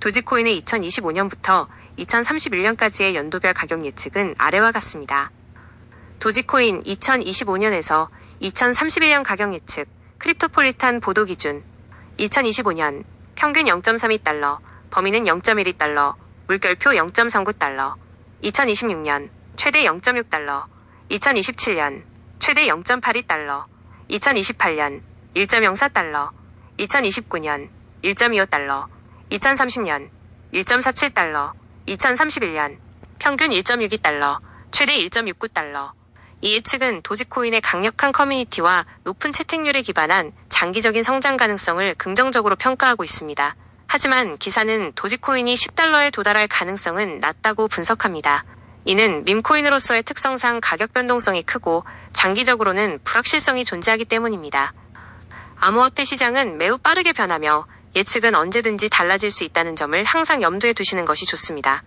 도지코인의 2025년부터 2031년까지의 연도별 가격 예측은 아래와 같습니다. 도지코인 2025년에서 2031년 가격 예측, 크립토폴리탄 보도 기준 2025년 평균 0.32달러, 범위는 0.12달러, 물결표 0.39달러, 2026년 최대 0.6달러, 2027년 최대 0.82달러, 2028년 1.04달러, 2029년 1.25달러, 2030년 1.47달러, 2031년 평균 1.62달러, 최대 1.69달러. 이 예측은 도지코인의 강력한 커뮤니티와 높은 채택률에 기반한 장기적인 성장 가능성을 긍정적으로 평가하고 있습니다. 하지만 기사는 도지코인이 10달러에 도달할 가능성은 낮다고 분석합니다. 이는 밈코인으로서의 특성상 가격 변동성이 크고 장기적으로는 불확실성이 존재하기 때문입니다. 암호화폐 시장은 매우 빠르게 변하며 예측은 언제든지 달라질 수 있다는 점을 항상 염두에 두시는 것이 좋습니다.